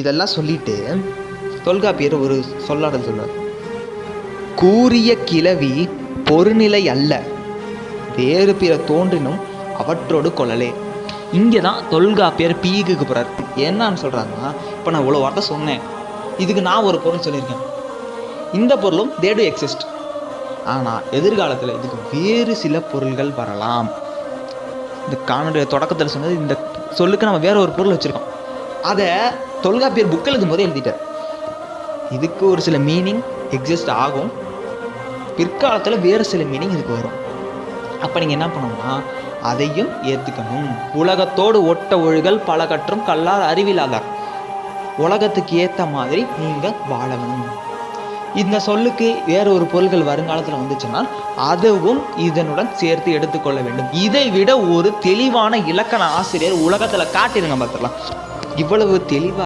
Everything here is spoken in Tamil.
இதெல்லாம் சொல்லிட்டு தொல்காப்பியர் ஒரு சொல்லாடல் சொன்னார். கூறிய கிளவி பொருநிலை அல்ல. வேறு பிற தோன்றினும் அவற்றோடு கொள்ளலே. இங்கே தான் தொல்காப்பியர் பீகுக்கு போகிறார் என்னன்னு சொல்கிறாங்கன்னா இப்போ நான் இவ்வளோ வார்த்தை சொன்னேன். இதுக்கு நான் ஒரு பொருள் சொல்லியிருக்கேன். இந்த பொருளும் தே டு எக்ஸிஸ்ட் ஆனால் எதிர்காலத்தில் இதுக்கு வேறு சில பொருள்கள் வரலாம். இந்த காணொலிய தொடக்கத்தில் சொன்னது இந்த சொல்லுக்கு நம்ம வேறு ஒரு பொருள் வச்சுருக்கோம். அதை தொல்காப்பியர் புக் எழுதும் போதே எழுதிட்டார். இதுக்கு ஒரு சில மீனிங் எக்ஸிஸ்ட் ஆகும். பிற்காலத்தில் வேறு சில மீனிங் இதுக்கு வரும். அப்போ நீங்கள் என்ன பண்ணணும்னா அதையும் ஏற்றுக்கணும் உலகத்தோடு ஒட்ட ஒழுகல் பல கற்றும் கல்லார் அறிவிலாதார். உலகத்துக்கு ஏற்ற மாதிரி நீங்கள் வாழணும். இந்த சொல்லுக்கு வேற ஒரு பொருள்கள் வருங்காலத்தில் வந்துச்சுன்னா அதுவும் இதனுடன் சேர்த்து எடுத்துக்கொள்ள வேண்டும். இதை விட ஒரு தெளிவான இலக்கண ஆசிரியர் உலகத்தில் காட்டிருங்க பார்த்துக்கலாம் இவ்வளவு தெளிவாக